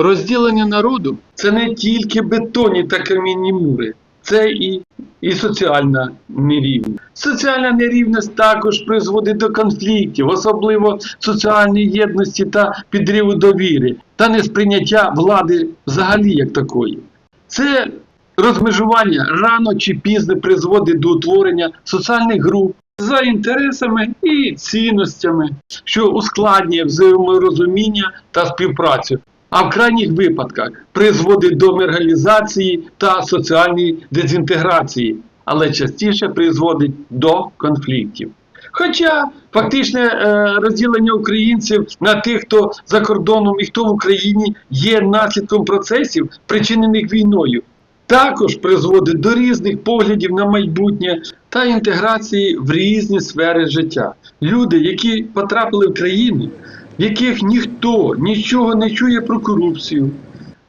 Розділення народу це не тільки бетонні та камінні мури, це і, і соціальна нерівність. Соціальна нерівність також призводить до конфліктів, особливо соціальної єдності та підриву довіри, та несприйняття влади взагалі як такої. Це розмежування рано чи пізно призводить до утворення соціальних груп за інтересами і цінностями, що ускладнює взаєморозуміння та співпрацю, а в крайніх випадках призводить до маргалізації та соціальної дезінтеграції, але частіше призводить до конфліктів. Хоча фактичне е, розділення українців на тих, хто за кордоном і хто в Україні є наслідком процесів, причинених війною, також призводить до різних поглядів на майбутнє та інтеграції в різні сфери життя. Люди, які потрапили в країну, в яких ніхто нічого не чує про корупцію,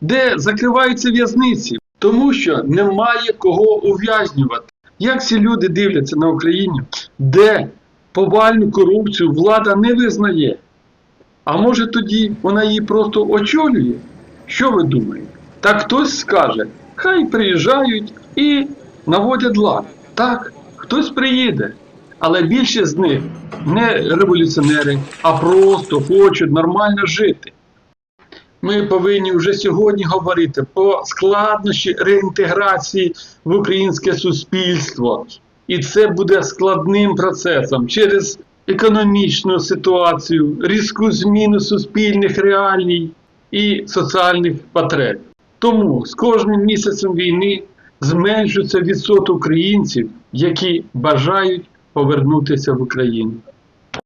де закриваються в'язниці, тому що немає кого ув'язнювати. Як ці люди дивляться на Україну, де повальну корупцію влада не визнає? А може тоді вона її просто очолює? Що ви думаєте? Так хтось скаже, хай приїжджають і наводять лад. Так, хтось приїде. Але більшість з них не революціонери, а просто хочуть нормально жити. Ми повинні вже сьогодні говорити про складнощі реінтеграції в українське суспільство. І це буде складним процесом через економічну ситуацію, різку зміну суспільних реалій і соціальних потреб. Тому з кожним місяцем війни зменшується відсоток українців, які бажають повернутися в Україну.